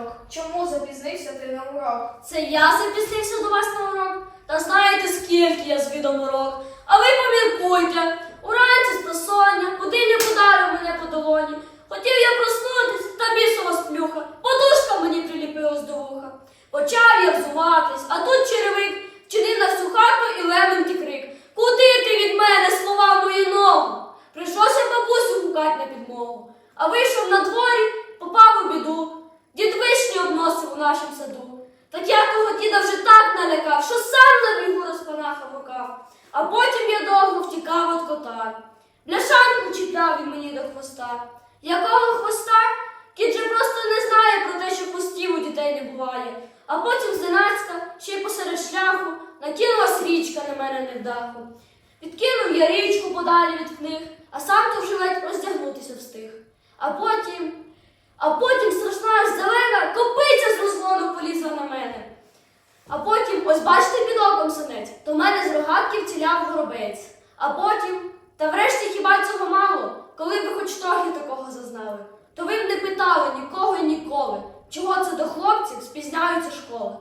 урок. Це я запізнився до вас на урок? Та знаєте, скільки я звідом урок. А ви поміркуйте. Уранці з просоння, будильник ударив мене по долоні. Хотів я проснутись, та бісова сплюха. Подушка мені приліпилась до вуха. Почав я взуватись, а тут черевик вчинив на всю хату і леменький крик. Куди ти від мене, слова мої ногу? Прийшлося бабусю гукать на підмогу. А вийшов на дворі, попав у біду. Нашому саду. Так я того діда вже так налякав, що сам на бігу розпанахав рукав. А потім я довго втікав від кота. Бляшанку чіпляв він мені до хвоста. Якого хвоста? Кіт же просто не знає про те, що хвостів у дітей не буває. А потім зненацька, ще й посеред шляху, накинулась річка на мене невдаху. Відкинув я річку подалі від книг, а сам то вже ледь роздягнутися встиг. А потім, а потім страшна аж зелена копиця з розгону полізла на мене. А потім, ось бачите під оком синець, то мене з рогатки вціляв горобець. А потім, та врешті хіба цього мало, коли ви хоч трохи такого зазнали, то ви б не питали нікого і ніколи, чого це до хлопців спізняються школи.